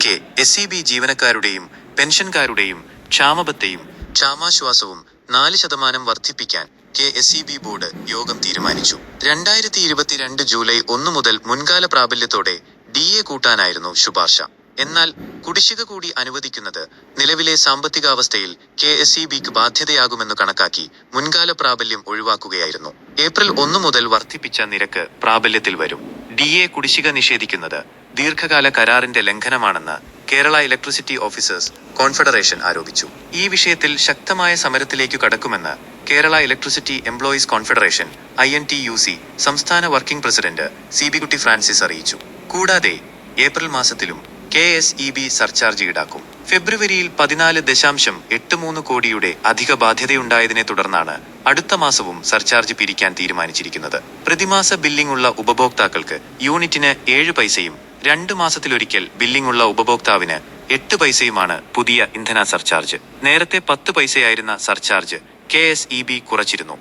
K S B ജീവനക്കാരുടെയും പെൻഷൻകാരുടെയും ക്ഷാമബത്തെയും ക്ഷാമാശ്വാസവും നാല് ശതമാനം വർദ്ധിപ്പിക്കാൻ K S E B board യോഗം തീരുമാനിച്ചു. രണ്ടായിരത്തി ഇരുപത്തിരണ്ട് ജൂലൈ ഒന്ന് മുതൽ മുൻകാല പ്രാബല്യത്തോടെ ഡി എ കൂട്ടാനായിരുന്നു ശുപാർശ. എന്നാൽ കുടിശ്ശിക കൂടി അനുവദിക്കുന്നത് നിലവിലെ സാമ്പത്തികാവസ്ഥയിൽ കെ എസ് ഇ ബിക്ക് ബാധ്യതയാകുമെന്ന് കണക്കാക്കി മുൻകാല പ്രാബല്യം ഒഴിവാക്കുകയായിരുന്നു. ഏപ്രിൽ ഒന്ന് മുതൽ വർദ്ധിപ്പിച്ച നിരക്ക് പ്രാബല്യത്തിൽ വരും. ഡി എ കുടിശ്ശിക നിഷേധിക്കുന്നത് ദീർഘകാല കരാറിന്റെ ലംഘനമാണെന്ന് കേരള ഇലക്ട്രിസിറ്റി ഓഫീസേഴ്സ് കോൺഫെഡറേഷൻ ആരോപിച്ചു. ഈ വിഷയത്തിൽ ശക്തമായ സമരത്തിലേക്കു കടക്കുമെന്ന് Kerala electricity employees confederation I N T U C സംസ്ഥാന working president C B Kutty Francis അറിയിച്ചു. കൂടാതെ ഏപ്രിൽ മാസത്തിലും K S E B surcharge ഈടാക്കും. ഫെബ്രുവരിയിൽ പതിനാല് ദശാംശം എട്ട് മൂന്ന് കോടിയുടെ അധിക ബാധ്യതയുണ്ടായതിനെ തുടർന്നാണ് അടുത്ത മാസവും സർചാർജ് പിരിക്കാൻ തീരുമാനിച്ചിരിക്കുന്നത്. പ്രതിമാസ ബില്ലിംഗ് ഉള്ള ഉപഭോക്താക്കൾക്ക് യൂണിറ്റിന് ഏഴ് പൈസയും രണ്ട് മാസത്തിലൊരിക്കൽ ബില്ലിംഗ് ഉള്ള ഉപഭോക്താവിന് എട്ട് പൈസയുമാണ് പുതിയ ഇന്ധന സർചാർജ്. നേരത്തെ പത്ത് പൈസയായിരുന്ന surcharge K S E B കുറച്ചിരുന്നു.